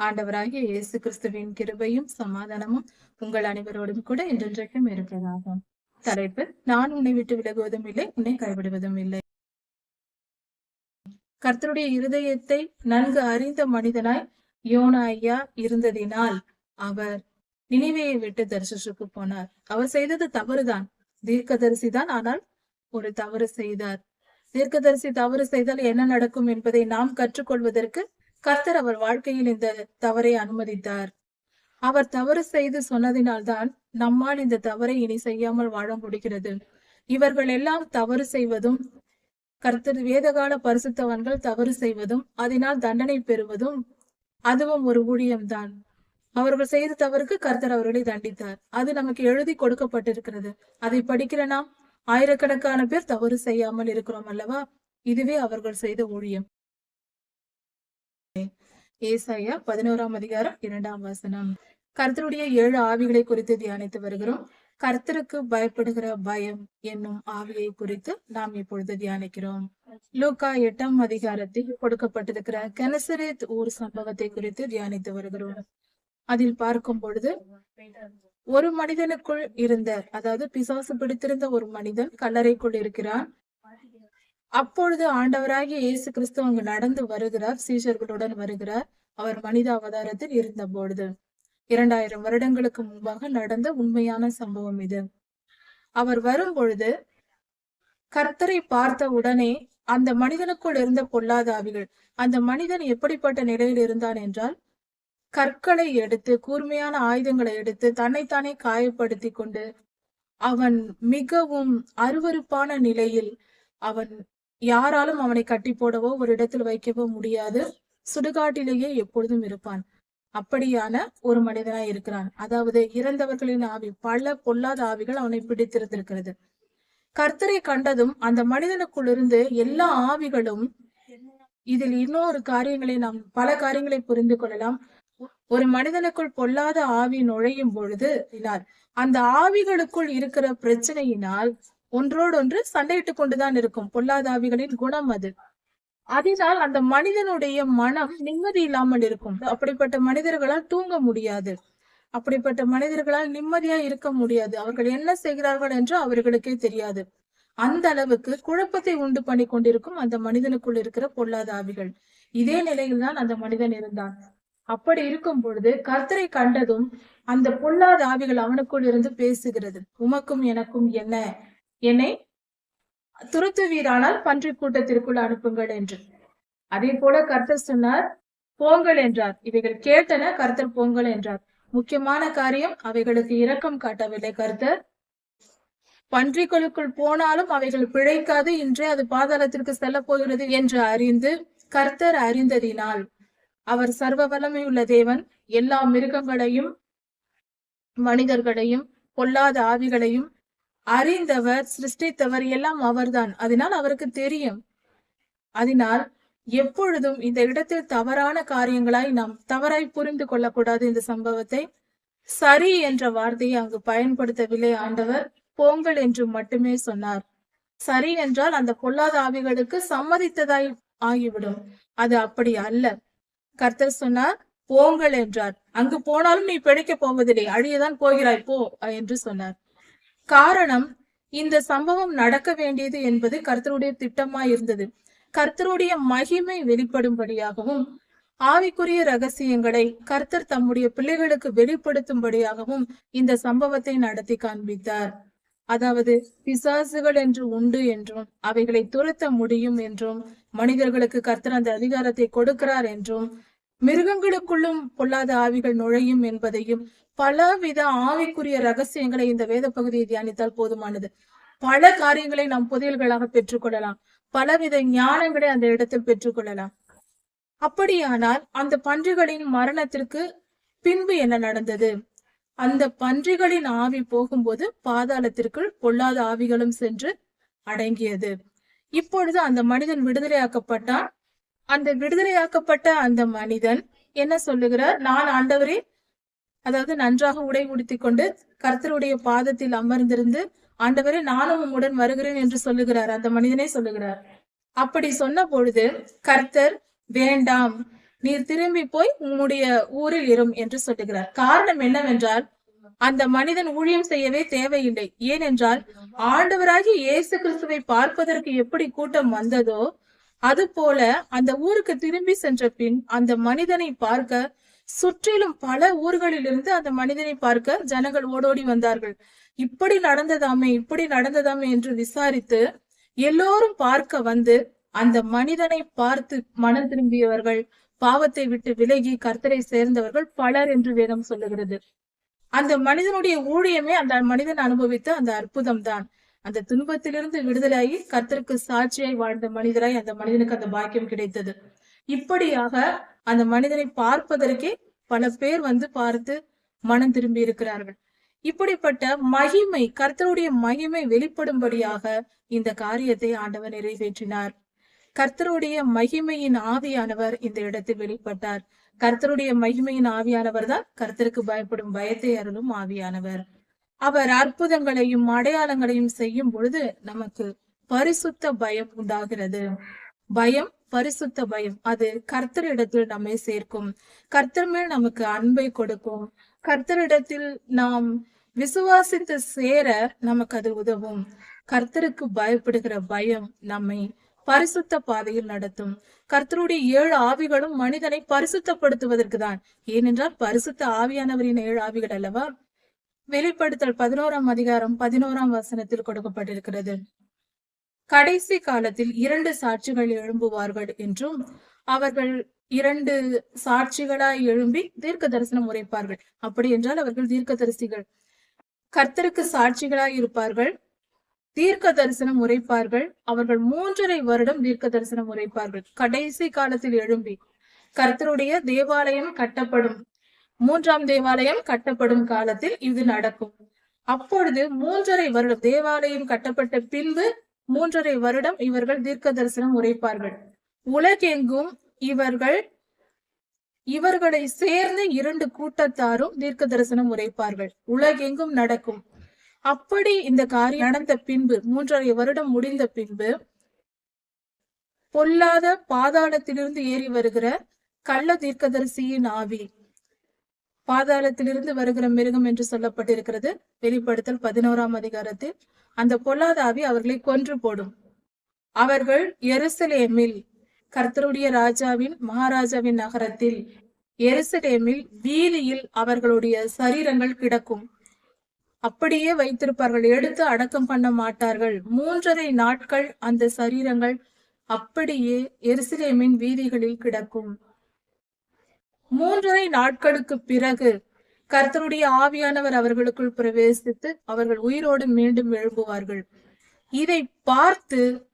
ஆண்டவராகிய இயேசு கிறிஸ்துவின் கிருபையும் சமாதானமும் உங்கள் அனைவரோடும் கூட என்றென்றைக்கும் இருப்பதாகும் தலைப்பு நான் உன்னை விட்டு விலகுவதும் இல்லை உன்னை கைவிடுவதும் இல்லை. கர்த்தருடைய இருதயத்தை நன்கு அறிந்த மனிதனாய் யோனா ஐயா இருந்ததினால் அவர் நினைவையை விட்டு தரிசனத்துக்கு போனார். அவர் செய்தது தவறுதான். தீர்க்கதரிசி தான் ஆனால் ஒரு தவறு செய்தார். தீர்க்கதரிசி தவறு செய்தால் என்ன நடக்கும் என்பதை நாம் கற்றுக்கொள்வதற்கு கர்த்தர் அவர் வாழ்க்கையில் இந்த தவறை அனுமதித்தார். அவர் தவறு செய்து சொன்னதினால்தான் நம்மால் இந்த தவறை இனி செய்யாமல் வாழ முடிகிறது. இவர்கள் எல்லாம் தவறு செய்வதும் கர்த்தர் வேதகால பரிசுத்தவன்கள் தவறு செய்வதும் அதனால் தண்டனை பெறுவதும் அதுவும் ஒரு ஊழியம்தான். அவர்கள் செய்த தவறுக்கு கர்த்தர் அவர்களை தண்டித்தார். அது நமக்கு எழுதி கொடுக்கப்பட்டிருக்கிறது. அதை படிக்கிற நாம் ஆயிரக்கணக்கான பேர் தவறு செய்யாமல் இருக்கிறோம் அல்லவா? இதுவே அவர்கள் செய்த ஊழியம். ஏசாயா பதினோராம் அதிகாரம் இரண்டாம் வசனம். கர்த்தருடைய ஏழு ஆவிகளை குறித்து தியானித்து வருகிறோம். கர்த்தருக்கு பயப்படுகிற பயம் என்னும் ஆவியை குறித்து நாம் இப்பொழுது தியானிக்கிறோம். லூக்கா எட்டாம் அதிகாரத்தில் கொடுக்கப்பட்டிருக்கிற கெனசரேத் ஊர் சம்பவத்தை குறித்து தியானித்து வருகிறோம். அதில் பார்க்கும் பொழுது ஒரு மனிதனுக்குள் இருந்த அதாவது பிசாசு பிடித்திருந்த ஒரு மனிதன் கல்லறைக்குள் இருக்கிறான். அப்பொழுது ஆண்டவராகிய இயேசு கிறிஸ்து அங்கு நடந்து வருகிறார் சீஷர்களுடன் வருகிறார். அவர் மனித அவதாரத்தில் இருந்த பொழுது இரண்டாயிரம் வருடங்களுக்கு முன்பாக நடந்த உண்மையான சம்பவம் இது. அவர் வரும் பொழுது கர்த்தரை பார்த்த உடனே அந்த மனிதனுக்குள் இருந்த பொல்லாத ஆவிகள் அந்த மனிதன் எப்படிப்பட்ட நிலையில் இருந்தான் என்றால் கற்களை எடுத்து கூர்மையான ஆயுதங்களை எடுத்து தன்னைத்தானே காயப்படுத்தி கொண்டு அவன் மிகவும் அருவருப்பான நிலையில் அவன் யாராலும் அவனை கட்டி போடவோ ஒரு இடத்தில் வைக்கவோ முடியாது. சுடுகாட்டிலேயே எப்பொழுதும் இருப்பான். அப்படியான ஒரு மனிதனாய் இருக்கிறான். அதாவது இறந்தவர்களின் ஆவி பல பொல்லாத ஆவிகள் அவனை பிடித்திருந்திருக்கிறது. கர்த்தரை கண்டதும் அந்த மனிதனுக்குள்ளிருந்து எல்லா ஆவிகளும் இதில் இன்னொரு காரியங்களை நாம் பல காரியங்களை புரிந்து கொள்ளலாம். ஒரு மனிதனுக்குள் பொல்லாத ஆவி நுழையும் பொழுது அந்த ஆவிகளுக்குள் இருக்கிற பிரச்சனையினால் ஒன்றோடொன்று சண்டையிட்டுக் கொண்டுதான் இருக்கும். பொல்லாத ஆவிகளின் குணம் அது. அதனால் அந்த மனிதனுடைய மனம் நிம்மதி இல்லாமல் இருக்கும். அப்படிப்பட்ட மனிதர்களால் தூங்க முடியாது. அப்படிப்பட்ட மனிதர்களால் நிம்மதியா இருக்க முடியாது. அவர்கள் என்ன செய்கிறார்கள் என்று அவர்களுக்கே தெரியாது. அந்த அளவுக்கு குழப்பத்தை உண்டு பண்ணி கொண்டிருக்கும் அந்த மனிதனுக்குள் இருக்கிற பொல்லாத ஆவிகள் இதே நிலையில் தான் அந்த மனிதன் இருந்தான். அப்படி இருக்கும் பொழுது கர்த்தரை கண்டதும் அந்த பொல்லாத ஆவிகள் அவனுக்குள் இருந்து பேசுகிறது. உமக்கும் எனக்கும் என்ன? என்னை துருத்துவீரானால் பன்றி கூட்டத்திற்குள் அனுப்புங்கள் என்று. அதே போல கர்த்தர் சொன்னார் போங்கள் என்றார். இவைகள் கேட்டன கர்த்தர் போங்கள் என்றார். முக்கியமான காரியம் அவைகளுக்கு இரக்கம் காட்டவில்லை கர்த்தர். பன்றிகளுக்குள் போனாலும் அவைகள் பிழைக்காது இன்றே அது பாதாளத்திற்கு செல்ல போகிறது என்று அறிந்து கர்த்தர் அறிந்ததினால். அவர் சர்வ வல்லமையுள்ள தேவன். எல்லா மிருகங்களையும் மனிதர்களையும் பொல்லாத ஆவிகளையும் அறிந்தவர் சிருஷ்டித்தவர் எல்லாம் அவர்தான். அதனால் அவருக்கு தெரியும். அதனால் எப்பொழுதும் இந்த இடத்தில் தவறான காரியங்களாய் நாம் தவறாய் புரிந்து கொள்ளக்கூடாது இந்த சம்பவத்தை. சரி என்ற வார்த்தையை அங்கு பயன்படுத்தவில்லை ஆண்டவர். போங்கள் என்று மட்டுமே சொன்னார். சரி என்றால் அந்த பொல்லாத ஆவிகளுக்கு சம்மதித்ததாய் ஆகிவிடும். அது அப்படி அல்ல. கர்த்தர் சொன்னார் போங்கள் என்றார். அங்கு போனாலும் நீ பிழைக்க போவதில்லை. அழியதான் போகிறாய். போ என்று சொன்னார். காரணம் இந்த சம்பவம் நடக்க வேண்டியது என்பது கர்த்தருடைய திட்டமாய் இருந்தது கர்த்தருடைய மகிமை வெளிப்படும்படியாகவும் ஆவிக்குரிய ரகசியங்களை கர்த்தர் தம்முடைய பிள்ளைகளுக்கு வெளிப்படுத்தும்படியாகவும் இந்த சம்பவத்தை நடத்தி காண்பித்தார். அதாவது பிசாசுகள் என்று உண்டு என்றும் அவைகளை துரத்த முடியும் என்றும் மனிதர்களுக்கு கர்த்தர் அந்த அதிகாரத்தை கொடுக்கிறார் என்றும் மிருகங்களுக்குள்ளும் பொல்லாத ஆவிகள் நுழையும் என்பதையும் பலவித ஆவிக்குரிய ரகசியங்களை இந்த வேத பகுதியை தியானித்தால் போதுமானது. பல காரியங்களை நாம் புதையல்களாக பெற்றுக்கொள்ளலாம். பலவித ஞானங்களை அந்த இடத்தில் பெற்றுக்கொள்ளலாம். அப்படியானால் அந்த பன்றிகளின் மரணத்திற்கு பின்பு என்ன நடந்தது? அந்த பன்றிகளின் ஆவி போகும்போது பாதாளத்திற்குள் பொல்லாத ஆவிகளும் சென்று அடங்கியது. இப்பொழுது அந்த மனிதன் விடுதலையாக்கப்பட்டான். அந்த விடுதலையாக்கப்பட்ட அந்த மனிதன் என்ன சொல்லுகிறார்? நான் ஆண்டவரே அதாவது நன்றாக உடை உடுத்திக் கொண்டு கர்த்தருடைய பாதத்தில் அமர்ந்திருந்து ஆண்டவரே நானும் உம்முடன் வருகிறேன் என்று சொல்லுகிறார். அந்த மனிதனே சொல்லுகிறார். அப்படி சொன்ன பொழுது கர்த்தர் வேண்டாம். நீர் திரும்பி போய் உம்முடைய ஊரில் இரும் என்று சொல்லுகிறார். காரணம் என்னவென்றால் அந்த மனிதன் ஊழியம் செய்யவே தேவையில்லை. ஏனென்றால் ஆண்டவராகி இயேசு கிறிஸ்துவை பார்ப்பதற்கு எப்படி கூட்டம் வந்ததோ அது போல அந்த ஊருக்கு திரும்பி சென்ற பின் அந்த மனிதனை பார்க்க சுற்றிலும் பல ஊர்களிலிருந்து அந்த மனிதனை பார்க்க ஜனங்கள் ஓடோடி வந்தார்கள். இப்படி நடந்ததாமே இப்படி நடந்ததாமே என்று விசாரித்து எல்லோரும் பார்க்க வந்து அந்த மனிதனை பார்த்து மனம் திரும்பியவர்கள் பாவத்தை விட்டு விலகி கர்த்தரை சேர்ந்தவர்கள் பலர் என்று வேதம் சொல்லுகிறது. அந்த மனிதனுடைய ஊழியமே அந்த மனிதன் அனுபவித்த அந்த அற்புதம் தான் அந்த துன்பத்திலிருந்து விடுதலாகி கர்த்தருக்கு சாட்சியாய் வாழ்ந்த மனிதராய் அந்த மனிதனுக்கு அந்த பாக்கியம் கிடைத்தது. இப்படியாக அந்த மனிதனை பார்ப்பதற்கே பல பேர் வந்து பார்த்து மனம் திரும்பி இருக்கிறார்கள். இப்படிப்பட்ட மகிமை கர்த்தருடைய மகிமை வெளிப்படும்படியாக இந்த காரியத்தை ஆண்டவர் நிறைவேற்றினார். கர்த்தருடைய மகிமையின் ஆவியானவர் இந்த இடத்தில் வெளிப்பட்டார். கர்த்தருடைய மகிமையின் ஆவியானவர் தான் கர்த்தருக்கு பயப்படும் பயத்தை அருளும் ஆவியானவர். அவர் அற்புதங்களையும் அடையாளங்களையும் செய்யும் பொழுது நமக்கு பரிசுத்த பயம் உண்டாகிறது. பயம் பரிசுத்த பயம். அது கர்த்தரிடத்தில் நம்மை சேர்க்கும். கர்த்தர் மேல் நமக்கு அன்பை கொடுக்கும். கர்த்தரிடத்தில் நாம் விசுவாசித்து சேர நமக்கு அது உதவும். கர்த்தருக்கு பயப்படுகிற பயம் நம்மை பரிசுத்த பாதையில் நடத்தும். கர்த்தருடைய ஏழு ஆவிகளும் மனிதனை பரிசுத்தப்படுத்துவதற்கு தான். ஏனென்றால் பரிசுத்த ஆவியானவரின் ஏழு ஆவிகள் அல்லவா? வெளிப்படுத்தல் பதினோராம் அதிகாரம் பதினோராம் வசனத்தில் கொடுக்கப்பட்டிருக்கிறது. கடைசி காலத்தில் இரண்டு சாட்சிகள் எழும்புவார்கள் என்றும் அவர்கள் இரண்டு சாட்சிகளாய் எழும்பி தீர்க்க தரிசனம் உரைப்பார்கள். அப்படி என்றால் அவர்கள் தீர்க்க தரிசிகள் கர்த்தருக்கு சாட்சிகளாய் இருப்பார்கள் தீர்க்க தரிசனம் உரைப்பார்கள் அவர்கள் மூன்றரை வருடம் தீர்க்க தரிசனம் உரைப்பார்கள். கடைசி காலத்தில் எழும்பி கர்த்தருடைய தேவாலயம் கட்டப்படும் மூன்றாம் தேவாலயம் கட்டப்படும் காலத்தில் இது நடக்கும். அப்பொழுது மூன்றரை வருடம் தேவாலயம் கட்டப்பட்ட பின்பு மூன்றரை வருடம் இவர்கள் தீர்க்க தரிசனம் உரைப்பார்கள். உலகெங்கும் இவர்கள் இவர்களை சேர்ந்து இரண்டு கூட்டத்தாரும் தீர்க்க தரிசனம் உரைப்பார்கள். உலகெங்கும் நடக்கும். அப்படி இந்த காரியம் நடந்த பின்பு மூன்றரை வருடம் முடிந்த பின்பு பொல்லாத பாதாளத்திலிருந்து ஏறி வருகிற கள்ள தீர்க்கதரிசியின் ஆவி பாதாளத்திலிருந்து வருகிற மிருகம் என்று சொல்லப்பட்டிருக்கிறது. வெளிப்படுத்தல் பதினோராம் அதிகாரத்தில். அந்த பொல்லாத ஆவி அவர்களை கொன்று போடும். அவர்கள் எருசலேமில் கர்த்தருடைய ராஜாவின் மகாராஜாவின் நகரத்தில். எருசலேமில் வீதியில் அவர்களுடைய சரீரங்கள் கிடக்கும். அப்படியே வைத்திருப்பார்கள். எடுத்து அடக்கம் பண்ண மாட்டார்கள். மூன்றரை நாட்கள் அந்த சரீரங்கள் அப்படியே எருசலேமின் வீதிகளில் கிடக்கும். மூன்றரை நாட்களுக்கு பிறகு கர்த்தருடைய ஆவியானவர் அவர்களுக்குள் பிரவேசித்து அவர்கள் உயிரோடு மீண்டும் எழும்புவார்கள். இதை பார்த்து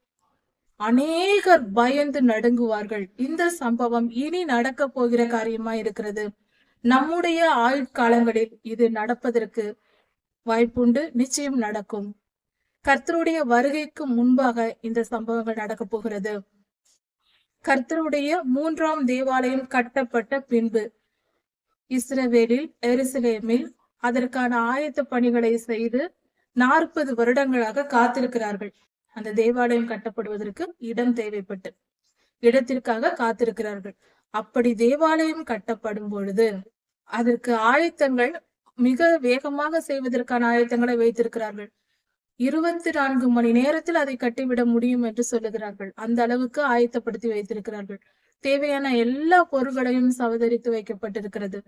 அநேகர் பயந்து நடுங்குவார்கள். இந்த சம்பவம் இனி நடக்க போகிற காரியமா இருக்கிறது? நம்முடைய ஆயுட்காலங்களில் இது நடப்பதற்கு வாய்ப்புண்டு நிச்சயம் நடக்கும். கர்த்தருடைய வருகைக்கு முன்பாக இந்த சம்பவங்கள் நடக்க போகிறது. கர்த்தருடைய மூன்றாம் தேவாலயம் கட்டப்பட்ட பின்பு இஸ்ரவேலில் எருசலேமில் அதற்கான ஆயத்த பணிகளை செய்து நாற்பது வருடங்களாக காத்திருக்கிறார்கள். அந்த தேவாலயம் கட்டப்படுவதற்கு இடம் தேவைப்பட்டு இடத்திற்காக காத்திருக்கிறார்கள். அப்படி தேவாலயம் கட்டப்படும் பொழுது அதற்கு ஆயத்தங்கள் மிக வேகமாக செய்வதற்கான ஆயத்தங்களை வைத்திருக்கிறார்கள். இருபத்தி நான்கு மணி நேரத்தில் அதை கட்டிவிட முடியும் என்று சொல்லுகிறார்கள். அந்த அளவுக்கு ஆயத்தப்படுத்தி வைத்திருக்கிறார்கள். தேவையான எல்லா பொருள்களையும் சவதரித்து வைக்கப்பட்டிருக்கிறது.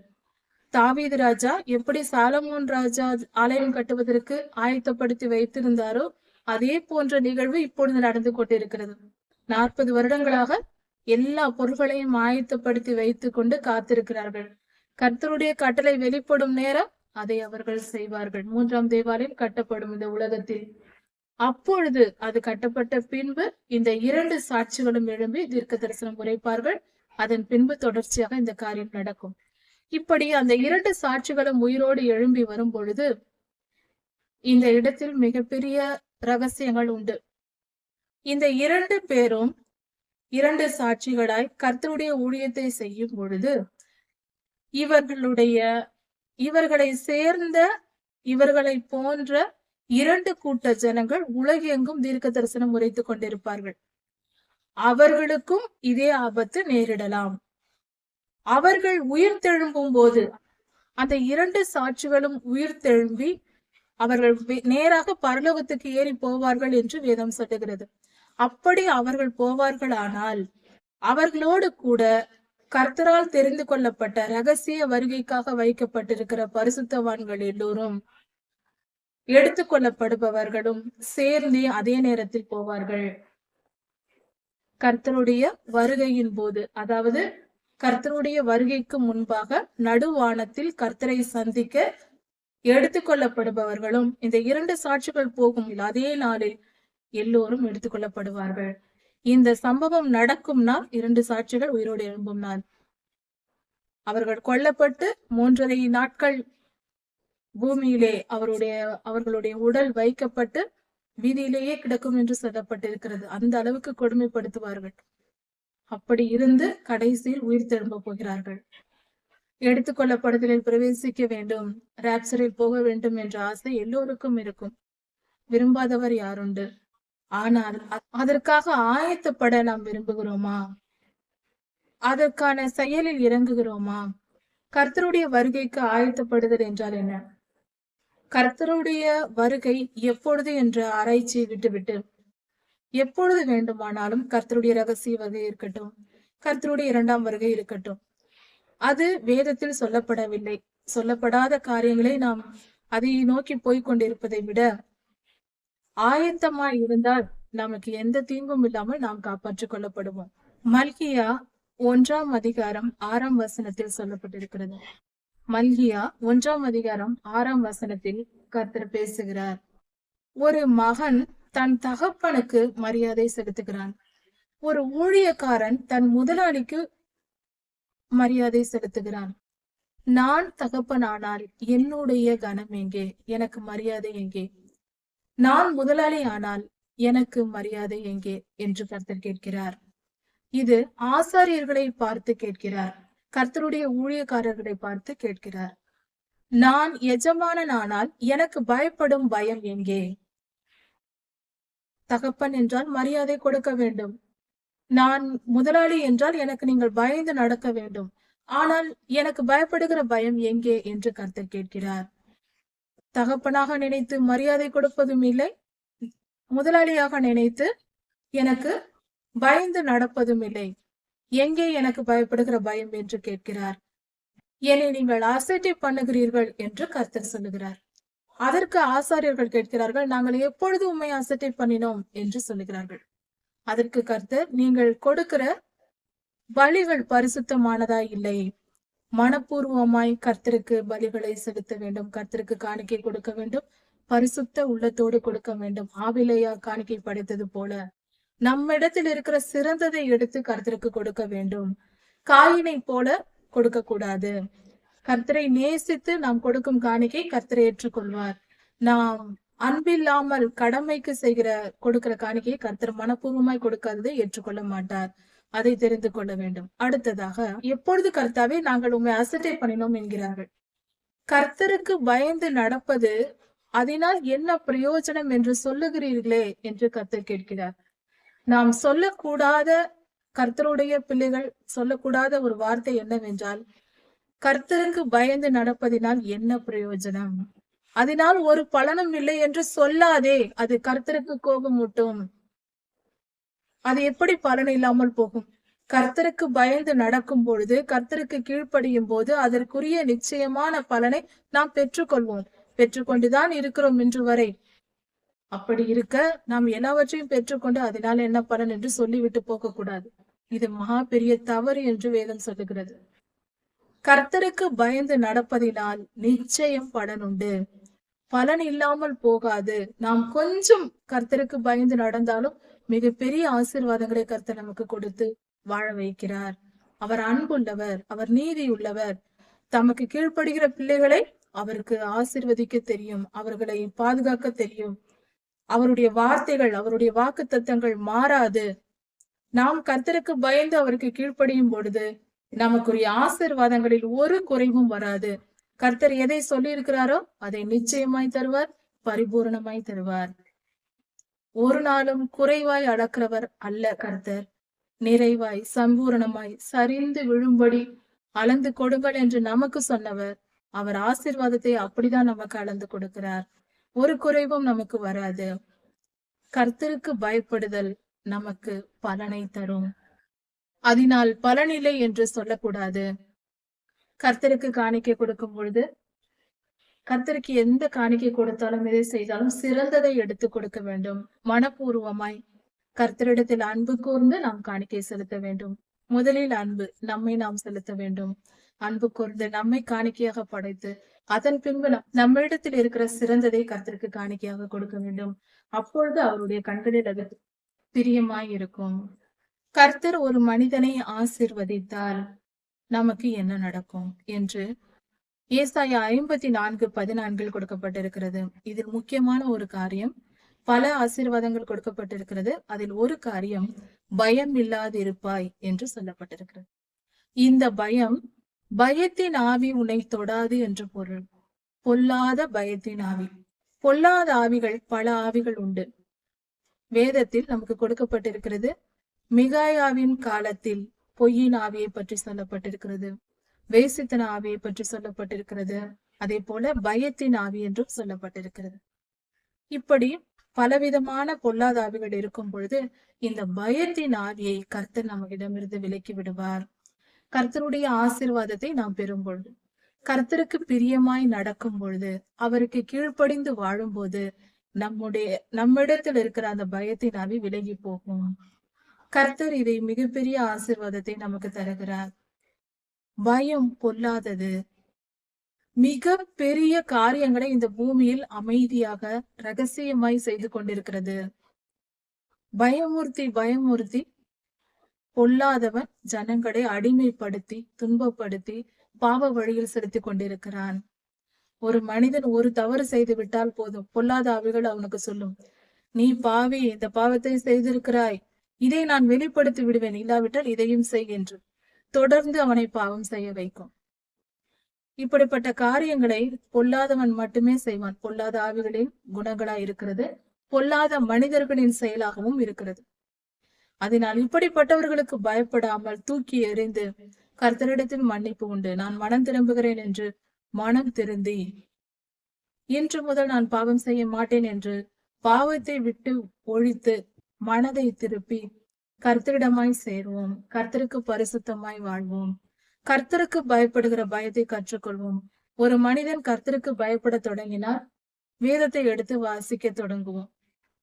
தாவீது ராஜா எப்படி சாலமோன் ராஜா ஆலயம் கட்டுவதற்கு ஆயத்தப்படுத்தி வைத்திருந்தாரோ அதே போன்ற நிகழ்வு இப்பொழுது நடந்து கொண்டிருக்கிறது. நாற்பது வருடங்களாக எல்லா பொருள்களையும் ஆயத்தப்படுத்தி வைத்துக் கொண்டு காத்திருக்கிறார்கள். கர்த்தருடைய கட்டளை வெளிப்படும் நேரம் அதை அவர்கள் செய்வார்கள். மூன்றாம் தேவாலயம் கட்டப்படும் இந்த உலகத்தில். அப்பொழுது அது கட்டப்பட்ட பின்பு இந்த இரண்டு சாட்சிகளும் எழும்பி தீர்க்க தரிசனம் உரைப்பார்கள். அதன் பின்பு தொடர்ச்சியாக இந்த காரியம் நடக்கும். இப்படி அந்த இரண்டு சாட்சிகளும் உயிரோடு எழும்பி வரும் பொழுது இந்த இடத்தில் மிகப்பெரிய ரகசியங்கள் உண்டு. இந்த இரண்டு பேரும் இரண்டு சாட்சிகளாய் கர்த்தருடைய ஊழியத்தை செய்யும் பொழுது இவர்களுடைய இவர்களை சேர்ந்த இவர்களை போன்ற இரண்டு கூட்ட ஜனங்கள் உலகெங்கும் தீர்க்க தரிசனம் உரைத்துக் கொண்டிருப்பார்கள். அவர்களுக்கும் இதே ஆபத்து நேரிடலாம். அவர்கள் உயிர் தெழும்பும் போது அந்த இரண்டு சாட்சிகளும் உயிர் தெழும்பி அவர்கள் நேராக பரலோகத்துக்கு ஏறி போவார்கள் என்று வேதம் சொல்லுகிறது. அப்படி அவர்கள் போவார்களானால் அவர்களோடு கூட கர்த்தரால் தெரிந்து கொள்ளப்பட்ட ரகசிய வருகைக்காக வைக்கப்பட்டிருக்கிற பரிசுத்தவான்கள் எல்லோரும் எடுத்துக்கொள்ளப்படுபவர்களும் சேர்ந்தே அதே நேரத்தில் போவார்கள். கர்த்தருடைய வருகையின் போது அதாவது கர்த்தருடைய வருகைக்கு முன்பாக நடுவானத்தில் கர்த்தரை சந்திக்க எடுத்துக்கொள்ளப்படுபவர்களும் இந்த இரண்டு சாட்சிகள் போகும் அதே நாளில் எல்லோரும் எடுத்துக்கொள்ளப்படுவார்கள் இந்த சம்பவம் நடக்கும்னா இரண்டு சாட்சிகள் உயிரோடு எழும்பும் நாள். அவர்கள் கொல்லப்பட்டு மூன்றரை நாட்கள் பூமியிலே அவருடைய அவர்களுடைய உடல் வைக்கப்பட்டு வீதியிலேயே கிடக்கும் என்று சொல்லப்பட்டிருக்கிறது. அந்த அளவுக்கு கொடுமைப்படுத்துவார்கள். அப்படி இருந்து கடைசியில் உயிர் திரும்ப போகிறார்கள். எடுத்துக்கொள்ளப்படுதலில் பிரவேசிக்க வேண்டும் ராப்சரில் போக வேண்டும் என்ற ஆசை எல்லோருக்கும் இருக்கும். விரும்பாதவர் யாருண்டு? ஆனால் அதற்காக ஆயத்தப்பட நாம் விரும்புகிறோமா? அதற்கான செயலில் இறங்குகிறோமா? கர்த்தருடைய வருகைக்கு ஆயத்தப்படுதல் என்றால் என்ன? கர்த்தருடைய வருகை எப்பொழுது என்ற ஆராய்ச்சியை விட்டுவிட்டு எப்பொழுது வேண்டுமானாலும் கர்த்தருடைய ரகசிய வகை இருக்கட்டும். கர்த்தருடைய இரண்டாம் வருகை இருக்கட்டும். அது வேதத்தில் சொல்லப்படவில்லை. சொல்லப்படாத காரியங்களை நாம் அதை நோக்கி போய்க் கொண்டிருப்பதை விட ஆயத்தமா இருந்தால் நமக்கு எந்த தீங்கும் இல்லாமல் நாம் காப்பாற்றிக் கொள்ளப்படுவோம். மல்கியா ஒன்றாம் அதிகாரம் ஆறாம் வசனத்தில் சொல்லப்பட்டிருக்கிறது. மல்கியா ஒன்றாம் அதிகாரம் ஆறாம் வசனத்தில் கர்த்தர் பேசுகிறார். ஒரு மகன் தன் தகப்பனுக்கு மரியாதை செலுத்துகிறான். ஒரு ஊழியக்காரன் தன் முதலாளிக்கு மரியாதை செலுத்துகிறான். நான் தகப்பனானால் என்னுடைய கனம் எங்கே? எனக்கு மரியாதை எங்கே? நான் முதலாளி ஆனால் எனக்கு மரியாதை எங்கே? என்று கர்த்தர் கேட்கிறார். இது ஆசாரியர்களை பார்த்து கேட்கிறார். கர்த்தருடைய ஊழியக்காரர்களை பார்த்து கேட்கிறார். நான் எஜமானன் ஆனால் எனக்கு பயப்படும் பயம் எங்கே? தகப்பன் என்றால் மரியாதை கொடுக்க வேண்டும். நான் முதலாளி என்றால் எனக்கு நீங்கள் பயந்து நடக்க வேண்டும். ஆனால் எனக்கு பயப்படுகிற பயம் எங்கே? என்று கர்த்தர் கேட்கிறார். தகப்பனாக நினைத்து மரியாதை கொடுப்பதும் இல்லை. முதலாளியாக நினைத்து எனக்கு பயந்து நடப்பதும் இல்லை. எங்கே எனக்கு பயப்படுகிற பயம் என்று கேட்கிறார். என்னை நீங்கள் அசட்டை பண்ணுகிறீர்கள் என்று கர்த்தர் சொல்லுகிறார். அதற்கு ஆசாரியர்கள் கேட்கிறார்கள் நாங்கள் எப்பொழுது உண்மை அசட்டை பண்ணினோம்? என்று சொல்லுகிறார்கள். அதற்கு கர்த்தர் நீங்கள் கொடுக்கிற பலிகள் பரிசுத்தமானதா? இல்லை. மனப்பூர்வமாய் கர்த்தருக்கு பலிகளை செலுத்த வேண்டும் கர்த்தருக்கு காணிக்கை கொடுக்க வேண்டும் பரிசுத்த உள்ளத்தோடு கொடுக்க வேண்டும். ஆவிலையா காணிக்கை படைத்தது போல நம்மிடத்தில் இருக்கிற சிறந்ததை எடுத்து கர்த்தருக்கு கொடுக்க வேண்டும். காயினை போல கொடுக்க கூடாது. கர்த்தரை நேசித்து நாம் கொடுக்கும் காணிக்கை கர்த்தரை ஏற்றுக்கொள்வார். நாம் அன்பில்லாமல் கடமைக்கு செய்கிற கொடுக்கிற காணிக்கையை கர்த்தர் மனப்பூர்வமாய் கொடுக்காததை ஏற்றுக்கொள்ள மாட்டார். அதை தெரிந்து கொள்ள வேண்டும். அடுத்ததாக எப்பொழுது கர்த்தாவே நாங்கள் உண்மை அசட்டை பண்ணினோம் என்கிறார்கள். கர்த்தருக்கு பயந்து நடப்பது அதனால் என்ன பிரயோஜனம் என்று சொல்லுகிறீர்களே என்று கர்த்தர் கேட்கிறார். நாம் சொல்லக்கூடாத கர்த்தருடைய பிள்ளைகள் சொல்லக்கூடாத ஒரு வார்த்தை என்னவென்றால் கர்த்தருக்கு பயந்து நடப்பதினால் என்ன பிரயோஜனம்? அதனால் ஒரு பலனும் இல்லை என்று சொல்லாதே அது கர்த்தருக்கு கோபம் ஊட்டும் அது எப்படி பலன் இல்லாமல் போகும்? கர்த்தருக்கு பயந்து நடக்கும் பொழுது கர்த்தருக்கு கீழ்ப்படியும் போது அதற்குரிய நிச்சயமான பலனை நாம் பெற்றுக்கொள்வோம். பெற்றுக்கொண்டுதான் இருக்கிறோம் இன்று வரை. அப்படி இருக்க நாம் எல்லாவற்றையும் பெற்றுக்கொண்டு அதனால் என்ன பலன் என்று சொல்லிவிட்டு போக கூடாது இது மகா பெரிய தவறு என்று வேதம் சொல்லுகிறது. கர்த்தருக்கு பயந்து நடப்பதினால் நிச்சயம் பலன் உண்டு. பலன் இல்லாமல் போகாது. நாம் கொஞ்சம் கர்த்தருக்கு பயந்து நடந்தாலும் மிகப்பெரிய ஆசீர்வாதங்களை கர்த்தர் நமக்கு கொடுத்து வாழ வைக்கிறார். அவர் அன்புள்ளவர் அவர் நீதி உள்ளவர் தமக்கு கீழ்ப்படுகிற பிள்ளைகளை அவருக்கு ஆசிர்வதிக்க தெரியும் அவர்களை பாதுகாக்க தெரியும். அவருடைய வார்த்தைகள் அவருடைய வாக்கு தத்தங்கள் மாறாது. நாம் கர்த்தருக்கு பயந்து அவருக்கு கீழ்ப்படியும் பொழுது நமக்குரிய ஆசீர்வாதங்களில் ஒரு குறைவும் வராது. கர்த்தர் எதை சொல்லி இருக்கிறாரோ அதை நிச்சயமாய் தருவார் பரிபூரணமாய் தருவார். ஒரு நாளும் குறைவாய் அளக்கிறவர் அல்ல கர்த்தர். நிறைவாய் சம்பூரணமாய் சரிந்து விழும்படி அளந்து கொடுங்கள் என்று நமக்கு சொன்னவர். அவர் ஆசீர்வாதத்தை அப்படிதான் நமக்கு அளந்து கொடுக்கிறார். ஒரு குறைவும் நமக்கு வராது. கர்த்தருக்கு பயப்படுதல் நமக்கு பலனை தரும். அதனால் பலனில்லை என்று சொல்லக்கூடாது. கர்த்தருக்கு காணிக்கை கொடுக்கும் பொழுது கர்த்தருக்கு எந்த காணிக்கை கொடுத்தாலும் எதை செய்தாலும் சிறந்ததை எடுத்து கொடுக்க வேண்டும். மனப்பூர்வமாய் கர்த்தரிடத்தில் அன்பு கூர்ந்து நாம் காணிக்கை செலுத்த வேண்டும். முதலில் அன்பு நம்மை நாம் செலுத்த வேண்டும். அன்பு கூர்ந்து நம்மை காணிக்கையாக படைத்து அதன் பின்பு நம் நம்மிடத்தில் இருக்கிற சிறந்ததை கர்த்தருக்கு காணிக்கையாக கொடுக்க வேண்டும். அப்பொழுது அவருடைய கண்களில் அது பிரியமாய் இருக்கும். கர்த்தர் ஒரு மனிதனை ஆசிர்வதித்தால் நமக்கு என்ன நடக்கும்? என்று ஏசாயா ஐம்பத்தி நான்கு பதினான்கில் கொடுக்கப்பட்டிருக்கிறது. இதில் முக்கியமான ஒரு காரியம் பல ஆசீர்வாதங்கள் கொடுக்கப்பட்டிருக்கிறது. அதில் ஒரு காரியம் பயம் இல்லாதிருப்பாய் என்று சொல்லப்பட்டிருக்கிறது. இந்த பயம் பயத்தின் ஆவி உன்னை தொடாது என்று பொருள். பொல்லாத பயத்தின் ஆவி. பொல்லாத ஆவிகள் பல ஆவிகள் உண்டு. வேதத்தில் நமக்கு கொடுக்கப்பட்டிருக்கிறது மிகாயாவின் காலத்தில் பொய்யின் ஆவியை பற்றி சொல்லப்பட்டிருக்கிறது. வேசித்தன ஆவியை பற்றி சொல்லப்பட்டிருக்கிறது. அதே போல பயத்தின் ஆவி என்றும் சொல்லப்பட்டிருக்கிறது. இப்படி பலவிதமான பொல்லாத ஆவிகள் இருக்கும் பொழுது இந்த பயத்தின் ஆவியை கர்த்தர் நம்மிடமிருந்து விலக்கி விடுவார். கர்த்தருடைய ஆசிர்வாதத்தை நாம் பெறும் பொழுது கர்த்தருக்கு பிரியமாய் நடக்கும் பொழுது அவருக்கு கீழ்ப்படிந்து வாழும்போது நம்முடைய நம்மிடத்தில் இருக்கிற அந்த பயத்தின் ஆவி விலகி போகும். கர்த்தர் இதை மிகப்பெரிய ஆசிர்வாதத்தை நமக்கு தருகிறார். பயம் பொல்லாதது. மிக பெரிய காரியங்களை இந்த பூமியில் அமைதியாக ரகசியமாய் செய்து கொண்டிருக்கிறது. பயமூர்த்தி பயமூர்த்தி பொல்லாதவன் ஜனங்களை அடிமைப்படுத்தி துன்பப்படுத்தி பாவ வழியில் செலுத்தி கொண்டிருக்கிறான். ஒரு மனிதன் ஒரு தவறு செய்து விட்டால் போதும். பொல்லாத ஆவிகள் அவனுக்கு சொல்லும். நீ பாவி இந்த பாவத்தை செய்திருக்கிறாய். இதை நான் வெளிப்படுத்தி விடுவேன். இல்லாவிட்டால் இதையும் செய் என்று. தொடர்ந்து அவனை பாவம் செய்ய வைக்கும். இப்படிப்பட்ட காரியங்களை பொல்லாதவன் மட்டுமே செய்வான். பொல்லாத ஆவிகளின் குணங்களா இருக்கிறது. பொல்லாத மனிதர்களின் செயலாகவும் இருக்கிறது. அதனால் இப்படிப்பட்டவர்களுக்கு பயப்படாமல் தூக்கி எறிந்து கர்த்தரிடத்தில் மன்னிப்பு உண்டு. நான் மனம் திரும்புகிறேன் என்று மனம் திருந்தி இன்று முதல் நான் பாவம் செய்ய மாட்டேன் என்று பாவத்தை விட்டு ஒழித்து மனதை திருப்பி கர்த்தரிடமாய் சேருவோம். கர்த்தருக்கு பரிசுத்தமாய் வாழ்வோம். கர்த்தருக்கு பயப்படுகிற பயத்தை கற்றுக்கொள்வோம். ஒரு மனிதன் கர்த்தருக்கு பயப்பட தொடங்கினால் வேதத்தை எடுத்து வாசிக்க தொடங்குவோம்.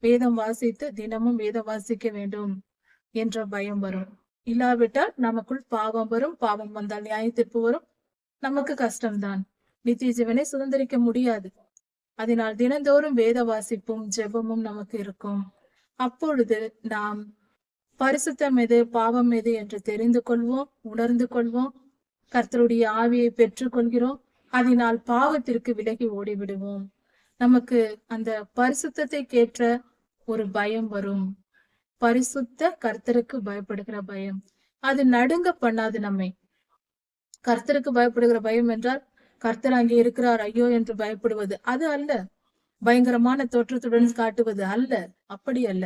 வேதம் வாசித்து தினமும் வேதம் வாசிக்க வேண்டும் என்ற பயம் வரும். இல்லாவிட்டால் நமக்குள் பாவம் வரும். பாவம் வந்தால் நியாயத்திற்கு வரும். நமக்கு கஷ்டம்தான். நித்திய ஜீவனை சுதந்திரிக்க முடியாது. அதனால் தினந்தோறும் வேத வாசிப்பும் ஜெபமும் நமக்கு இருக்கும். அப்பொழுது நாம் பரிசுத்தம் எது பாவம் எது என்று தெரிந்து கொள்வோம் உணர்ந்து கொள்வோம். கர்த்தருடைய ஆவியை பெற்றுக்கொள்கிறோம். அதனால் பாவத்திற்கு விலகி ஓடிவிடுவோம். நமக்கு அந்த பரிசுத்தத்தை கேட்ட ஒரு பயம் வரும். பரிசுத்த கர்த்தருக்கு பயப்படுகிற பயம். அது நடுங்க பண்ணாது நம்மை. கர்த்தருக்கு பயப்படுகிற பயம் என்றால் கர்த்தர் அங்கே இருக்கிறார் ஐயோ என்று பயப்படுவது. அது அல்ல. பயங்கரமான தோற்றத்துடன் காட்டுவது அல்ல. அப்படி அல்ல.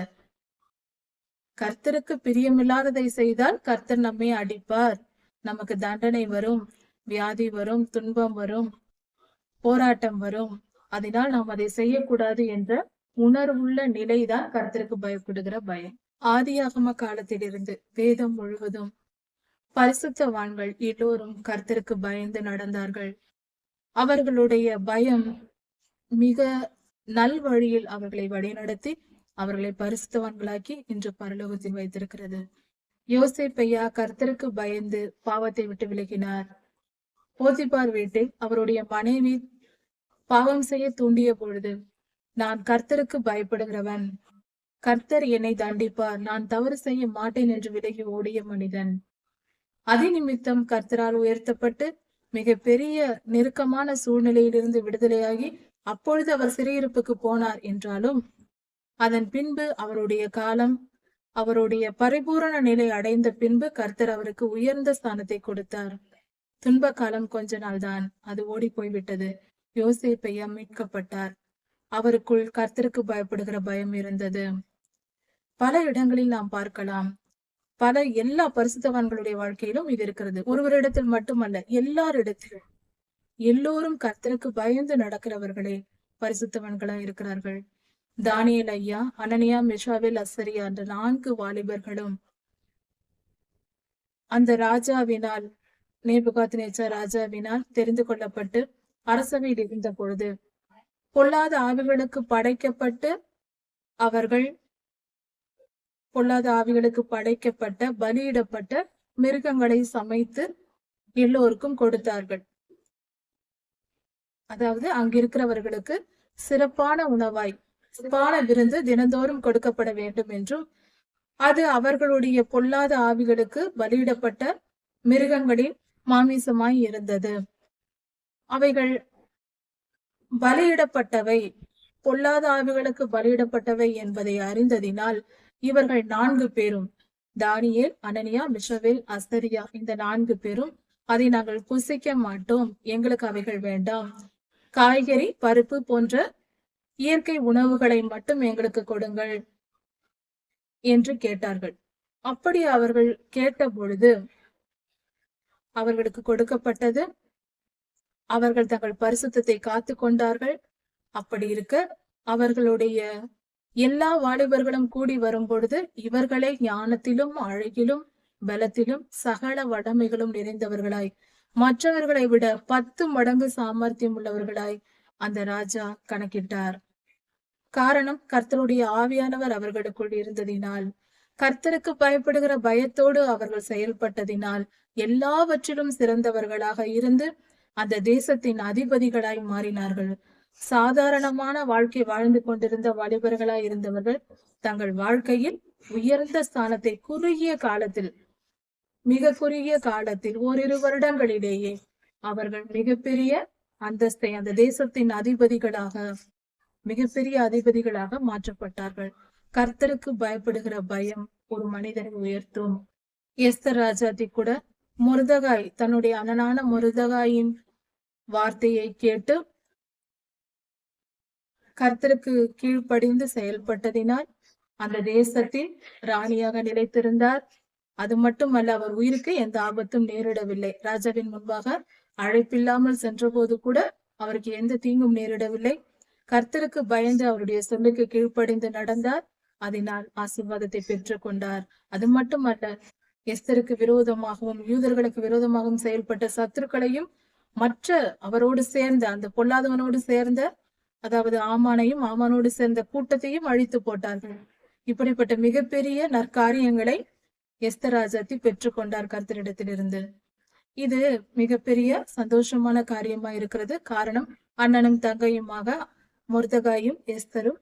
கர்த்தருக்கு பிரியமில்லாததை செய்தால் கர்த்தர் நம்மை அடிப்பார். நமக்கு தண்டனை வரும் வியாதி வரும் துன்பம் வரும் போராட்டம் வரும். அதனால் நாம் அதை செய்யக்கூடாது என்ற உணர்வுள்ள நிலைதான் கர்த்தருக்கு பயப்படுகிற பயம். ஆதியாகம காலத்திலிருந்து வேதம் முழுவதும் பரிசுத்தவான்கள் எல்லோரும் கர்த்தருக்கு பயந்து நடந்தார்கள். அவர்களுடைய பயம் மிக நல் வழியில் அவர்களை வழிநடத்தி அவர்களை பரிசுத்தவான்களாக்கி இன்று பரலோகத்தில் வைத்திருக்கிறது. யோசேப்பையா கர்த்தருக்கு பயந்து பாவத்தை விட்டு விலகினார். போதிபார் வீட்டில் அவருடைய மனைவி பாவம் செய்ய தூண்டிய பொழுது நான் கர்த்தருக்கு பயப்படுகிறவன். கர்த்தர் என்னை தண்டிப்பார். நான் தவறு செய்ய மாட்டேன் என்று விலகி ஓடிய மனிதன். அதே நிமித்தம் கர்த்தரால் உயர்த்தப்பட்டு மிக பெரிய நெருக்கமான சூழ்நிலையிலிருந்து விடுதலையாகி அப்பொழுது அவர் சிறையிருப்புக்கு போனார் என்றாலும் அதன் பின்பு அவருடைய காலம் அவருடைய பரிபூரண நிலை அடைந்த பின்பு கர்த்தர் அவருக்கு உயர்ந்த ஸ்தானத்தை கொடுத்தார். துன்ப காலம் கொஞ்ச நாள்தான். அது ஓடி போய்விட்டது. யோசேப்பையா மீட்கப்பட்டார். அவருக்குள் கர்த்தருக்கு பயப்படுகிற பயம் இருந்தது. பல இடங்களில் நாம் பார்க்கலாம். பல எல்லா பரிசுத்தவான்களுடைய வாழ்க்கையிலும் இது இருக்கிறது. ஒருவரிடத்தில் மட்டுமல்ல எல்லாரிடத்திலும் எல்லோரும் கர்த்தருக்கு பயந்து நடக்கிறவர்களே பரிசுத்தவன்களா இருக்கிறார்கள். தானியல் ஐயா அனனியா மிஷாவில் அசரியா என்ற நான்கு வாலிபர்களும் அந்த ராஜாவினால் நேபுகாத் நேச்சா ராஜாவினால் தெரிந்து கொள்ளப்பட்டு அரசவையில் இருந்த பொழுது பொல்லாத ஆவிகளுக்கு படைக்கப்பட்டு அவர்கள் பொல்லாத ஆவிகளுக்கு படைக்கப்பட்ட பலியிடப்பட்ட மிருகங்களை சமைத்து எல்லோருக்கும் கொடுத்தார்கள். அதாவது அங்கிருக்கிறவர்களுக்கு சிறப்பான உணவாய் பான விருந்து தினந்தோறும் கொடுக்கப்பட வேண்டும் என்றும் அது அவர்களுடைய பொல்லாத ஆவிகளுக்கு பலியிடப்பட்ட மிருகங்களின் மாமிசமாய் இருந்தது. அவைகள் பலியிடப்பட்டவை பொல்லாத ஆவிகளுக்கு பலியிடப்பட்டவை என்பதை அறிந்ததினால் இவர்கள் நான்கு பேரும் தானியேல் அனனியா மிஷவேல் அஸ்தரியா இந்த நான்கு பேரும் அதை நாங்கள் புசிக்க மாட்டோம் எங்களுக்கு அவைகள் வேண்டாம். காய்கறி பருப்பு போன்ற இயற்கை உணவுகளை மட்டும் எங்களுக்கு கொடுங்கள் என்று கேட்டார்கள். அப்படி அவர்கள் கேட்ட பொழுது அவர்களுக்கு கொடுக்கப்பட்டது அவர்கள் தங்கள் பரிசுத்தத்தை காத்து கொண்டார்கள். அப்படி இருக்க அவர்களுடைய எல்லா வாலிபர்களும் கூடி வரும் பொழுது இவர்களே ஞானத்திலும் அழகிலும் பலத்திலும் சகல வடமைகளும் நிறைந்தவர்களாய். மற்றவர்களை விட பத்து மடங்கு சாமர்த்தியம் உள்ளவர்களாய் அந்த ராஜா கணக்கிட்டார். காரணம் கர்த்தருடைய ஆவியானவர் அவர்களுக்குள் இருந்ததினால். கர்த்தருக்கு பயப்படுகிற பயத்தோடு அவர்கள் செயல்பட்டதினால் எல்லாவற்றிலும் சிறந்தவர்களாக இருந்து அந்த தேசத்தின் அதிபதிகளாய் மாறினார்கள். சாதாரணமான வாழ்க்கை வாழ்ந்து கொண்டிருந்த வாலிபர்களாய் இருந்தவர்கள் தங்கள் வாழ்க்கையில் உயர்ந்த ஸ்தானத்தை குறுகிய காலத்தில் மிக குறுகிய காலத்தில் ஓரிரு வருடங்களிலேயே அவர்கள் மிகப்பெரிய அந்தஸ்தை அந்த தேசத்தின் அதிபதிகளாக மிகப்பெரிய அதிபதிகளாக மாற்றப்பட்டார்கள். கர்த்தருக்கு பயப்படுகிற பயம் ஒரு மனிதனை உயர்த்தும். எஸ்தர் ராஜாதி கூட முருதகாய் தன்னுடைய அண்ணனான முருதகாயின் வார்த்தையை கேட்டு கர்த்தருக்கு கீழ்ப்படிந்து செயல்பட்டதினால் அந்த தேசத்தில் ராணியாக நிலைத்திருந்தார். அது மட்டுமல்ல அவர் உயிருக்கு எந்த ஆபத்தும் நேரிடவில்லை. ராஜாவின் முன்பாக அழைப்பில்லாமல் சென்றபோது கூட அவருக்கு எந்த தீங்கும் நேரிடவில்லை. கர்த்தருக்கு பயந்து அவருடைய சொல்லுக்கு கீழ்ப்படைந்து நடந்தார். அதனால் ஆசீர்வாதத்தை பெற்றுக் கொண்டார். அது மட்டுமல்ல எஸ்தருக்கு விரோதமாகவும் யூதர்களுக்கு விரோதமாகவும் செயல்பட்ட சத்துருக்களையும் மற்ற அவரோடு சேர்ந்த அந்த பொல்லாதவனோடு சேர்ந்த அதாவது ஆமானையும் ஆமானோடு சேர்ந்த கூட்டத்தையும் அழித்து போட்டார்கள். இப்படிப்பட்ட மிகப்பெரிய நற்காரியங்களை எஸ்தராஜாத்தி பெற்றுக்கொண்டார் கர்த்தரிடத்திலிருந்து. இது மிகப்பெரிய சந்தோஷமான காரியமா இருக்கிறது. காரணம் அண்ணனும் தங்கையுமாக முருதகாயும் எஸ்தரும்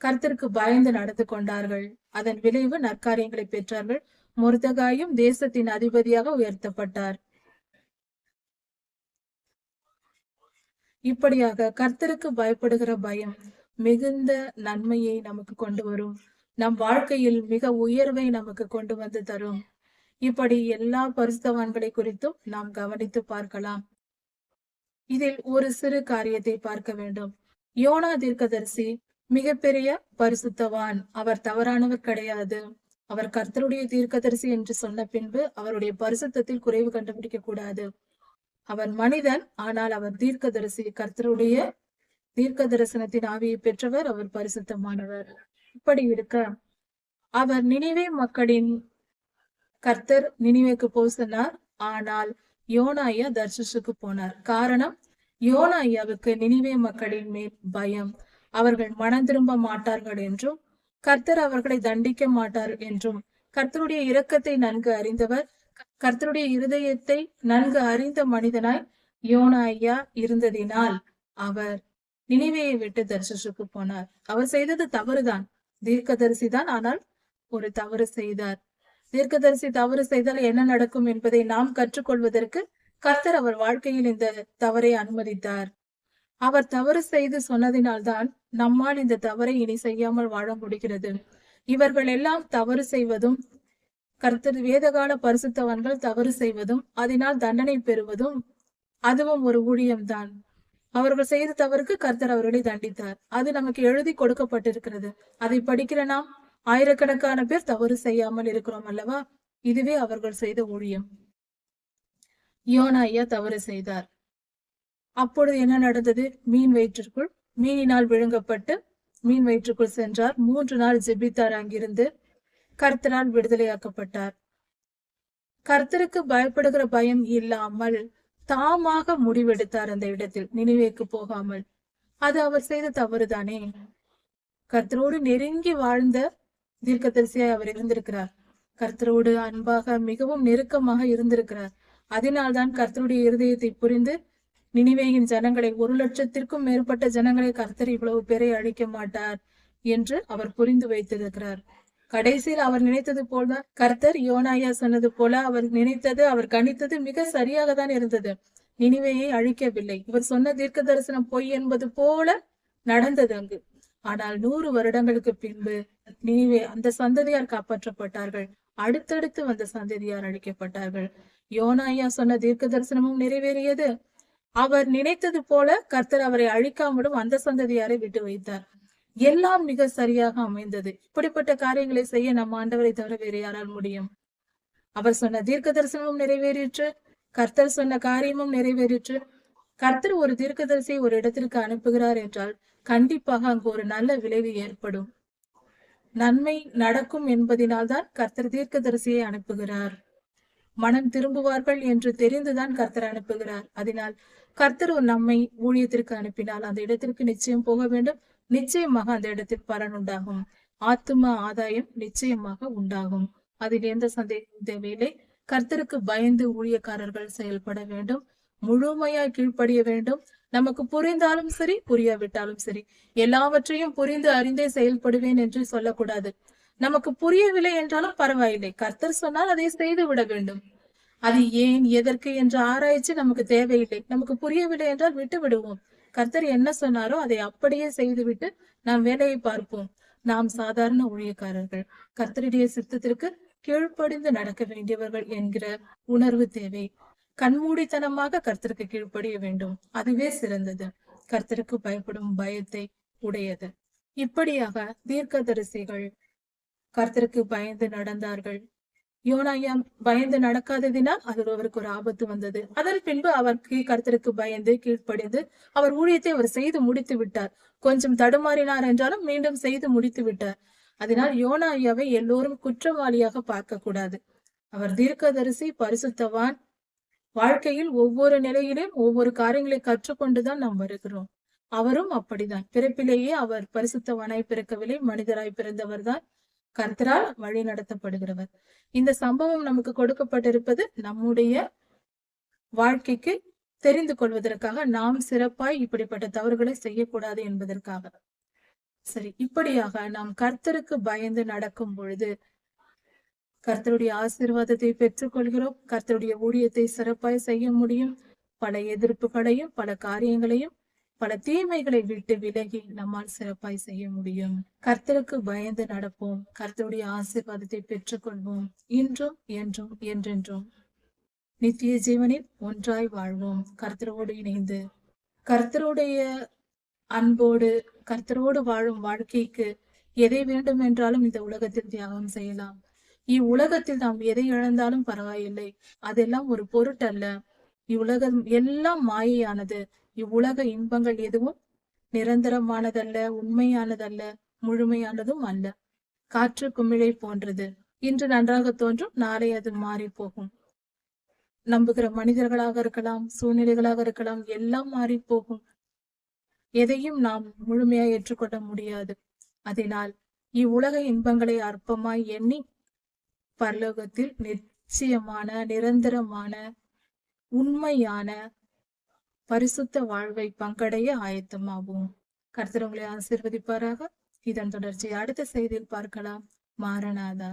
கர்த்தருக்கு பயந்து நடந்து கொண்டார்கள். அதன் விளைவு நற்காரியங்களை பெற்றார்கள். முருதகாயும் தேசத்தின் அதிபதியாக உயர்த்தப்பட்டார். இப்படியாக கர்த்தருக்கு பயப்படுகிற பயம் மிகுந்த நன்மையை நமக்கு கொண்டு வரும். நம் வாழ்க்கையில் மிக உயர்வை நமக்கு கொண்டு வந்து தரும். இப்படி எல்லா பரிசுத்தவான்களை குறித்தும் நாம் கவனித்து பார்க்கலாம். இதில் ஒரு சிறு காரியத்தை பார்க்க வேண்டும். யோனா தீர்க்கதரிசி மிகப்பெரிய பரிசுத்தவான். அவர் தவறானவர் கிடையாது. அவர் கர்த்தருடைய தீர்க்கதரிசி என்று சொன்ன பின்பு அவருடைய பரிசுத்தத்தில் குறைவு கண்டுபிடிக்க கூடாது. அவர் மனிதன் ஆனால் அவர் தீர்க்கதரிசி. கர்த்தருடைய தீர்க்க தரிசனத்தின் ஆவியை பெற்றவர் அவர் பரிசுத்தமானவர். இப்படி இருக்க அவர் நினைவே மக்களின் கர்த்தர் நினைவேக்கு போ சொன்னார். ஆனால் யோனா ஐயா தர்ஷிஷுக்கு போனார். காரணம் யோனா ஐயாவுக்கு நினைவே மக்களின் மேல் பயம். அவர்கள் மனம் திரும்ப மாட்டார்கள் என்றும் கர்த்தர் அவர்களை தண்டிக்க மாட்டார் என்றும். கர்த்தருடைய இரக்கத்தை நன்கு அறிந்தவர் கர்த்தருடைய இருதயத்தை நன்கு அறிந்த மனிதனாய் யோனா ஐயா இருந்ததினால் அவர் நினைவையை விட்டு தர்ஷிஷுக்கு போனார். அவர் செய்தது தவறுதான் தீர்க்கதரிசி தான் ஆனால் ஒரு தவறு செய்தார். தீர்க்கதரிசி தவறு செய்தால் என்ன நடக்கும் என்பதை நாம் கற்றுக்கொள்வதற்கு கர்த்தர் அவர் வாழ்க்கையில் இந்த தவறை அனுமதித்தார். அவர் தவறு செய்து சொன்னதினால்தான் நம்மால் இந்த தவறை இனி செய்யாமல் வாழ முடிகிறது. இவர்கள் எல்லாம் தவறு செய்வதும் கர்த்தர் வேதகால பரிசுத்தவன்கள் தவறு செய்வதும் அதனால் தண்டனை பெறுவதும் அதுவும் ஒரு ஊழியம்தான். அவர்கள் செய்த தவறுக்கு கர்த்தர் அவர்களை தண்டித்தார். அது நமக்கு எழுதி கொடுக்கப்பட்டிருக்கிறது. அதை படிக்கிற நாம் ஆயிரக்கணக்கான பேர் தவறு செய்யாமல் இருக்கிறோம் அல்லவா? இதுவே அவர்கள் செய்த ஊழியம். யோனா ஐயா தவறு செய்தார். அப்பொழுது என்ன நடந்தது? மீன் வயிற்றுக்குள் மீனினால் விழுங்கப்பட்டு மீன் வயிற்றுக்குள் சென்றார். மூன்று நாள் ஜெபித்தார் அங்கிருந்து. கர்த்தரால் விடுதலையாக்கப்பட்டார். கர்த்தருக்கு பயப்படுகிற பயம் இல்லாமல் தாமாக முடிவெடுத்தார் அந்த இடத்தில். நினைவேக்கு போகாமல். அது அவர் செய்த தவறுதானே? கர்த்தரோடு நெருங்கி வாழ்ந்த தீர்க்கதரிசியாய் அவர் இருந்திருக்கிறார். கர்த்தரோடு அன்பாக மிகவும் நெருக்கமாக இருந்திருக்கிறார். அதனால்தான் கர்த்தருடைய இருதயத்தை புரிந்து நினைவேயின் ஜனங்களை ஒரு லட்சத்திற்கும் மேற்பட்ட ஜனங்களை கர்த்தர் இவ்வளவு பேரை அழிக்க மாட்டார் என்று அவர் புரிந்து வைத்திருக்கிறார். கடைசியில் அவர் நினைத்தது போல்தான் கர்த்தர் யோனாயா சொன்னது போல அவர் நினைத்தது அவர் கணித்தது மிக சரியாக தான் இருந்தது. நினைவையை அழிக்கவில்லை. இவர் சொன்ன தீர்க்க தரிசனம் பொய் என்பது போல நடந்தது அங்கு. ஆனால் நூறு வருடங்களுக்கு பின்பு நீவே அந்த சந்ததியார் காப்பாற்றப்பட்டார்கள். அடுத்தடுத்து வந்த சந்ததியார் அழிக்கப்பட்டார்கள். யோனாயா சொன்ன தீர்க்க தரிசனமும் நிறைவேறியது. அவர் நினைத்தது போல கர்த்தர் அவரை அழிக்காமலும் அந்த சந்ததியாரை விட்டு வைத்தார். எல்லாம் மிக சரியாக அமைந்தது. இப்படிப்பட்ட காரியங்களை செய்ய நம் ஆண்டவரை தவிர வேறு யாரால் முடியும்? அவர் சொன்ன தீர்க்க தரிசனமும் நிறைவேறிற்று. கர்த்தர் சொன்ன காரியமும் நிறைவேறிற்று. கர்த்தர் ஒரு தீர்க்கதரிசியை ஒரு இடத்திற்கு அனுப்புகிறார் என்றால் கண்டிப்பாக அங்கு ஒரு நல்ல விளைவு ஏற்படும். நன்மை நடக்கும் என்பதினால்தான் கர்த்தர் தீர்க்கதரிசியை அனுப்புகிறார். மனம் திரும்புவார்கள் என்று தெரிந்துதான் கர்த்தர் அனுப்புகிறார். அதனால் கர்த்தர் ஒரு நம்மை ஊழியத்திற்கு அனுப்பினால் அந்த இடத்திற்கு நிச்சயம் போக வேண்டும். நிச்சயமாக அந்த இடத்தில் பலன் உண்டாகும். ஆத்தும ஆதாயம் நிச்சயமாக உண்டாகும். அதில் எந்த சந்தேகம் தேவையில்லை கர்த்தருக்கு பயந்து ஊழியக்காரர்கள் செயல்பட வேண்டும். முழுமையாய் கீழ்ப்படிய வேண்டும். நமக்கு புரிந்தாலும் சரி புரியாவிட்டாலும் சரி. எல்லாவற்றையும் புரிந்து அறிந்தே செயல்படுவேன் என்று சொல்லக்கூடாது. நமக்கு புரியவில்லை என்றாலும் பரவாயில்லை. கர்த்தர் சொன்னால் அதை செய்து விட வேண்டும். அது ஏன் எதற்கு என்ற ஆராய்ச்சி நமக்கு தேவையில்லை. நமக்கு புரியவில்லை என்றால் விட்டு விடுவோம். கர்த்தர் என்ன சொன்னாரோ அதை அப்படியே செய்துவிட்டு நாம் வேலையை பார்ப்போம். நாம் சாதாரண ஊழியக்காரர்கள். கர்த்தருடைய சித்தத்திற்கு கீழ்ப்படிந்து நடக்க வேண்டியவர்கள் என்கிற உணர்வு தேவை. கண்மூடித்தனமாக கர்த்தருக்கு கீழ்ப்படிய வேண்டும். அதுவே சிறந்தது. கர்த்தருக்கு பயப்படும் பயத்தை உடையது. இப்படியாக தீர்க்கதரிசிகள் கர்த்தருக்கு பயந்து நடந்தார்கள். யோனாயா பயந்து நடக்காததினால் அது அவருக்கு ஒரு ஆபத்து வந்தது. அதன் பின்பு அவர் கர்த்தருக்கு பயந்து கீழ்ப்படிந்து அவர் ஊழியத்தை அவர் செய்து முடித்து விட்டார். கொஞ்சம் தடுமாறினார் என்றாலும் மீண்டும் செய்து முடித்து விட்டார். அதனால் யோனாயாவை எல்லோரும் குற்றவாளியாக பார்க்க கூடாது அவர் தீர்க்கதரிசி பரிசுத்தவான் வாழ்க்கையில் ஒவ்வொரு நிலையிலும் ஒவ்வொரு காரியங்களை கற்றுக்கொண்டுதான் நாம் வருகிறோம். அவரும் அப்படிதான். பிறப்பிலேயே அவர் பரிசுத்தவனாய் பிறக்கவில்லை மனிதராய் பிறந்தவர் தான் கர்த்தரால் வழி நடத்தப்படுகிறவர். இந்த சம்பவம் நமக்கு கொடுக்கப்பட்டிருப்பது நம்முடைய வாழ்க்கைக்கு தெரிந்து கொள்வதற்காக நாம் சிறப்பாய் இப்படிப்பட்ட தவறுகளை செய்யக்கூடாது என்பதற்காக சரி இப்படியாக நாம் கர்த்தருக்கு பயந்து நடக்கும் பொழுது கர்த்தருடைய ஆசீர்வாதத்தை பெற்றுக்கொள்கிறோம். கர்த்தருடைய ஊழியத்தை சிறப்பாய் செய்ய முடியும். பல எதிர்ப்புகளையும் பல காரியங்களையும் பல தீமைகளை விட்டு விலகி நம்மால் சிறப்பாய் செய்ய முடியும். கர்த்தருக்கு பயந்து நடப்போம். கர்த்தருடைய ஆசீர்வாதத்தை பெற்றுக்கொள்வோம். இன்றும் என்றும் என்றென்றும். நித்திய ஜீவனில் ஒன்றாய் வாழ்வோம். கர்த்தரோடு இணைந்து. கர்த்தருடைய அன்போடு கர்த்தரோடு வாழும் வாழ்க்கைக்கு எதை வேண்டும் என்றாலும் இந்த உலகத்தில் தியாகம் செய்யலாம். இவ்வுலகத்தில் நாம் எதை இழந்தாலும் பரவாயில்லை. அதெல்லாம் ஒரு பொருட்டல்ல. இவ்வுலகம் எல்லாம் மாயையானது. இவ்வுலக இன்பங்கள் எதுவும் நிரந்தரமானதல்ல உண்மையானதல்ல முழுமையானதும் அல்ல. காற்று குமிழை போன்றது. இன்று நன்றாக தோன்றும் நாளை அது மாறி போகும். நம்புகிற மனிதர்களாக இருக்கலாம் சூழ்நிலைகளாக இருக்கலாம் எல்லாம் மாறி போகும். எதையும் நாம் முழுமையா ஏற்றுக்கொள்ள முடியாது. அதனால் இவ்வுலக இன்பங்களை அற்பமாய் எண்ணி பரலோகத்தில் நிச்சயமான நிரந்தரமான உண்மையான பரிசுத்த வாழ்வை பங்கடைய ஆயத்தமாகும் கர்த்தர் உங்களை ஆசிர்வதிப்பாராக. இதன் தொடர்ச்சி அடுத்த செய்தியில் பார்க்கலாம். மாரநாதா.